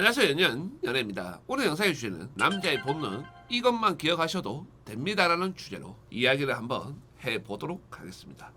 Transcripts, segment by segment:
안녕하세요 연연. 연애입니다. 오늘 영상에 주제는 남자의 본능 이것만 기억하셔도 됩니다라는 주제로 이야기를 한번 해보도록 하겠습니다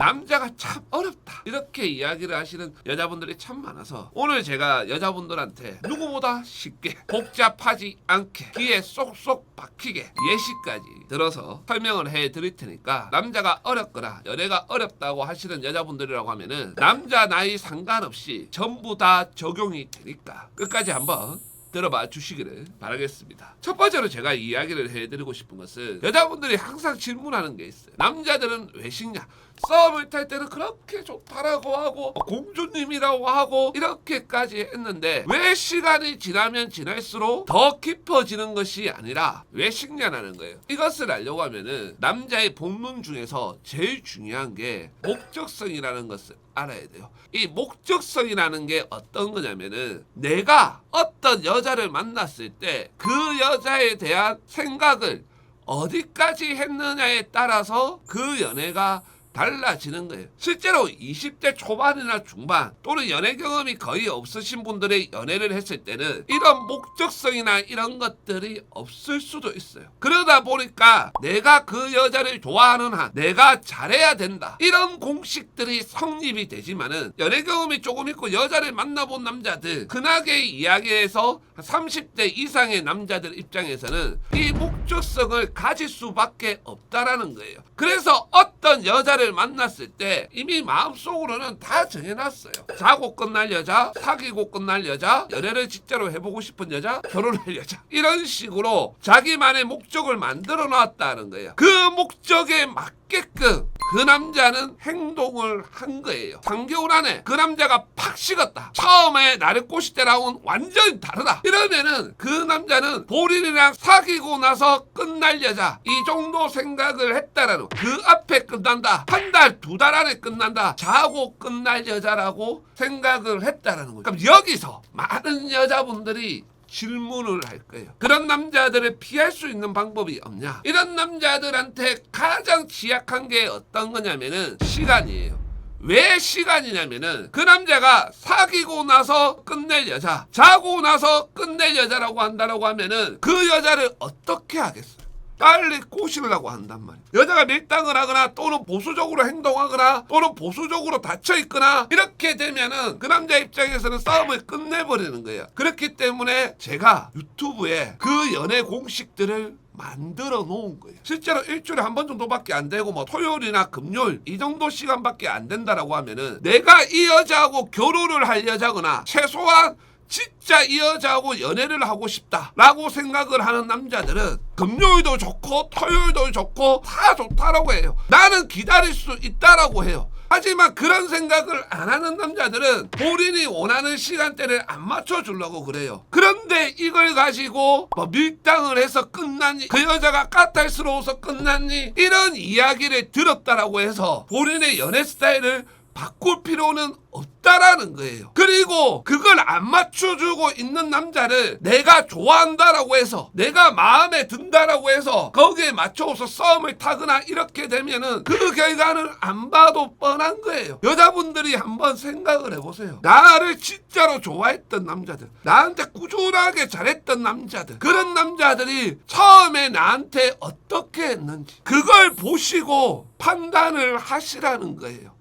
남자가 참 어렵다. 이렇게 이야기를 하시는 여자분들이 참 많아서 오늘 제가 여자분들한테 누구보다 쉽게 복잡하지 않게 귀에 쏙쏙 박히게 예시까지 들어서 설명을 해 드릴 테니까 남자가 어렵거나 연애가 어렵다고 하시는 여자분들이라고 하면은 남자 나이 상관없이 전부 다 적용이 되니까 끝까지 한번 들어봐 주시기를 바라겠습니다. 첫 번째로 제가 이야기를 해드리고 싶은 것은 여자분들이 항상 질문하는 게 있어요. 남자들은 왜 식냐? 썸을 탈 때는 그렇게 좋다라고 하고 공주님이라고 하고 이렇게까지 했는데 왜 시간이 지나면 지날수록 더 깊어지는 것이 아니라 왜 식냐라는 거예요. 이것을 알려고 하면은 남자의 본능 중에서 제일 중요한 게 목적성이라는 것을 알아야 돼요. 이 목적성이라는 게 어떤 거냐면은 내가 어떤 여 자를 만났을 때 그 여자에 대한 생각을 어디까지 했느냐에 따라서 그 연애가 달라지는 거예요. 실제로 20대 초반이나 중반 또는 연애 경험이 거의 없으신 분들의 연애를 했을 때는 이런 목적성이나 이런 것들이 없을 수도 있어요. 그러다 보니까 내가 그 여자를 좋아하는 한 내가 잘해야 된다. 이런 공식들이 성립이 되지만은 연애 경험이 조금 있고 여자를 만나본 남자들 근하게 이야기해서 30대 이상의 남자들 입장에서는 이 목적성을 가질 수밖에 없다라는 거예요. 그래서 어떤 여자를 만났을 때 이미 마음속으로는 다 정해놨어요. 자고 끝날 여자, 사귀고 끝날 여자, 연애를 진짜로 해보고 싶은 여자, 결혼할 여자. 이런 식으로 자기만의 목적을 만들어 놨다는 거예요. 그 목적에 맞게끔 그 남자는 행동을 한 거예요. 3개월 안에 그 남자가 팍 식었다. 처음에 나를 꼬실 때랑은 완전히 다르다. 이러면은 그 남자는 본인이랑 사귀고 나서 끝날 여자 이 정도 생각을 했다라는 그 앞에 끝난다. 한 달, 두 달 안에 끝난다. 자고 끝날 여자라고 생각을 했다라는 거예요. 그럼 여기서 많은 여자분들이 질문을 할 거예요. 그런 남자들을 피할 수 있는 방법이 없냐? 이런 남자들한테 가장 취약한 게 어떤 거냐면은 시간이에요. 왜 시간이냐면은 그 남자가 사귀고 나서 끝낼 여자, 자고 나서 끝낼 여자라고 한다라고 하면은 그 여자를 어떻게 하겠어 요? 빨리 꼬시려고 한단 말이에요. 여자가 밀당을 하거나 또는 보수적으로 행동하거나 또는 보수적으로 닫혀 있거나 이렇게 되면은 그 남자 입장에서는 싸움을 끝내버리는 거예요. 그렇기 때문에 제가 유튜브에 그 연애 공식들을 만들어 놓은 거예요. 실제로 일주일에 한 번 정도밖에 안 되고 뭐 토요일이나 금요일 이 정도 시간밖에 안 된다라고 하면은 내가 이 여자하고 결혼을 할 여자거나 최소한 진짜 이 여자하고 연애를 하고 싶다라고 생각을 하는 남자들은 금요일도 좋고 토요일도 좋고 다 좋다라고 해요. 나는 기다릴 수 있다라고 해요. 하지만 그런 생각을 안 하는 남자들은 본인이 원하는 시간대를 안 맞춰주려고 그래요. 그런데 이걸 가지고 뭐 밀당을 해서 끝났니? 그 여자가 까탈스러워서 끝났니? 이런 이야기를 들었다라고 해서 본인의 연애 스타일을 바꿀 필요는 없다라는 거예요. 그리고 그걸 안 맞춰주고 있는 남자를 내가 좋아한다라고 해서 내가 마음에 든다라고 해서 거기에 맞춰서 싸움을 타거나 이렇게 되면은 그 결과는 안 봐도 뻔한 거예요. 여자분들이 한번 생각을 해보세요. 나를 진짜로 좋아했던 남자들, 나한테 꾸준하게 잘했던 남자들, 그런 남자들이 처음에 나한테 어떻게 했는지 그걸 보시고 판단을 하시라는 거예요.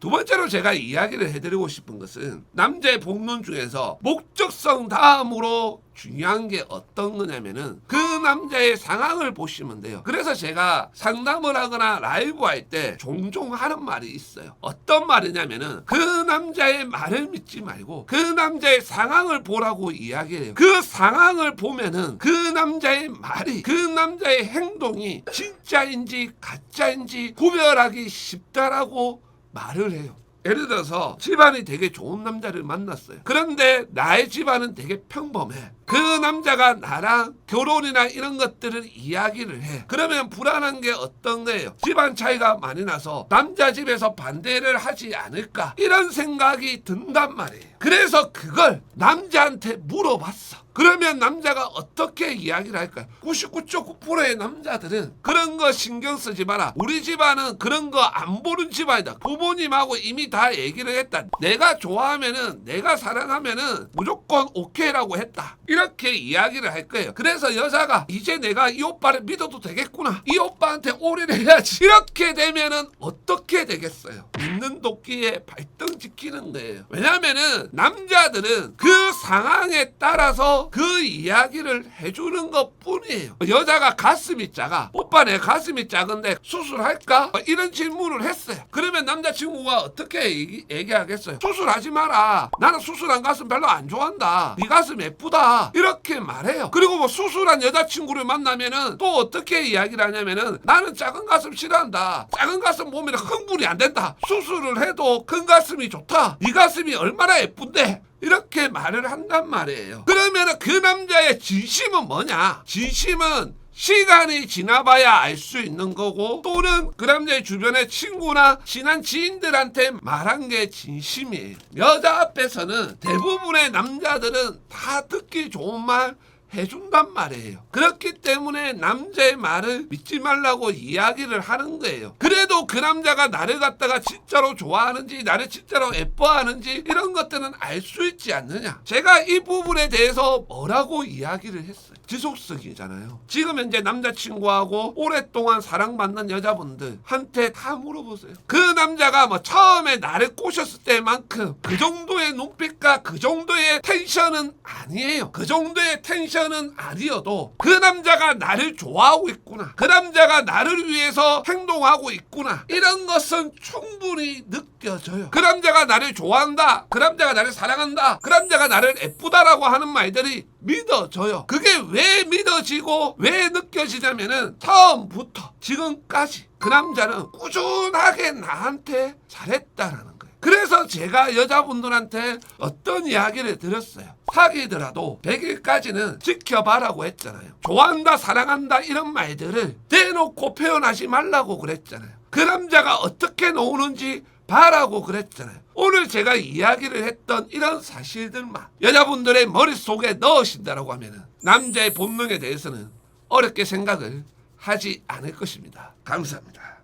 두 번째로 제가 이야기를 해드리고 싶은 것은 남자의 복론 중에서 목적성 다음으로 중요한 게 어떤 거냐면은 그 남자의 상황을 보시면 돼요. 그래서 제가 상담을 하거나 라이브 할 때 종종 하는 말이 있어요. 어떤 말이냐면은 그 남자의 말을 믿지 말고 그 남자의 상황을 보라고 이야기해요. 그 상황을 보면은 그 남자의 말이 그 남자의 행동이 진짜인지 가짜인지 구별하기 쉽다라고 말을 해요. 예를 들어서 집안이 되게 좋은 남자를 만났어요. 그런데 나의 집안은 되게 평범해. 그 남자가 나랑 결혼이나 이런 것들을 이야기를 해. 그러면 불안한 게 어떤 거예요? 집안 차이가 많이 나서 남자 집에서 반대를 하지 않을까? 이런 생각이 든단 말이에요. 그래서 그걸 남자한테 물어봤어. 그러면 남자가 어떻게 이야기를 할까요? 99.9%의 남자들은 그런 거 신경 쓰지 마라. 우리 집안은 그런 거 안 보는 집안이다. 부모님하고 이미 다 얘기를 했다. 내가 좋아하면은 내가 사랑하면은 무조건 오케이라고 했다. 이렇게 이야기를 할 거예요. 그래서 여자가 이제 내가 이 오빠를 믿어도 되겠구나. 이 오빠한테 올인해야지. 이렇게 되면은 어떻게 되겠어요? 믿는 도끼에 발등 지키는 거예요. 왜냐면은 남자들은 그 상황에 따라서 그 이야기를 해주는 것 뿐이에요. 여자가 가슴이 작아. 오빠 내 가슴이 작은데 수술할까? 어, 이런 질문을 했어요. 그러면 남자친구가 어떻게 얘기, 얘기하겠어요? 수술하지 마라. 나는 수술한 가슴 별로 안 좋아한다. 네 가슴 예쁘다. 이렇게 말해요. 그리고 뭐 수술한 여자친구를 만나면은 또 어떻게 이야기를 하냐면은 나는 작은 가슴 싫어한다. 작은 가슴 보면 흥분이 안 된다. 수술을 해도 큰 가슴이 좋다. 네 가슴이 얼마나 예쁜데. 이렇게 말을 한단 말이에요. 그러면 그 남자의 진심은 뭐냐? 진심은 시간이 지나봐야 알 수 있는 거고 또는 그 남자의 주변의 친구나 친한 지인들한테 말한 게 진심이에요. 여자 앞에서는 대부분의 남자들은 다 듣기 좋은 말 해준단 말이에요. 그렇기 때문에 남자의 말을 믿지 말라고 이야기를 하는 거예요. 그래도 그 남자가 나를 갖다가 진짜로 좋아하는지 나를 진짜로 예뻐하는지 이런 것들은 알 수 있지 않느냐. 제가 이 부분에 대해서 뭐라고 이야기를 했어요. 지속성이잖아요. 지금 현재 남자친구하고 오랫동안 사랑받는 여자분들한테 다 물어보세요. 그 남자가 뭐 처음에 나를 꼬셨을 때만큼 그 정도의 눈빛과 그 정도의 텐션은 아니에요. 그 정도의 텐션 은 아니어도 그 남자가 나를 좋아하고 있구나. 그 남자가 나를 위해서 행동하고 있구나. 이런 것은 충분히 느껴져요. 그 남자가 나를 좋아한다. 그 남자가 나를 사랑한다. 그 남자가 나를 예쁘다라고 하는 말들이 믿어져요. 그게 왜 믿어지고 왜 느껴지냐면은 처음부터 지금까지 그 남자는 꾸준하게 나한테 잘했다라는 거예요. 그래서 제가 여자분들한테 어떤 이야기를 드렸어요. 사귀더라도 100일까지는 지켜봐라고 했잖아요. 좋아한다, 사랑한다 이런 말들을 대놓고 표현하지 말라고 그랬잖아요. 그 남자가 어떻게 노는지 봐라고 그랬잖아요. 오늘 제가 이야기를 했던 이런 사실들만 여자분들의 머릿속에 넣으신다라고 하면은 남자의 본능에 대해서는 어렵게 생각을 하지 않을 것입니다. 감사합니다.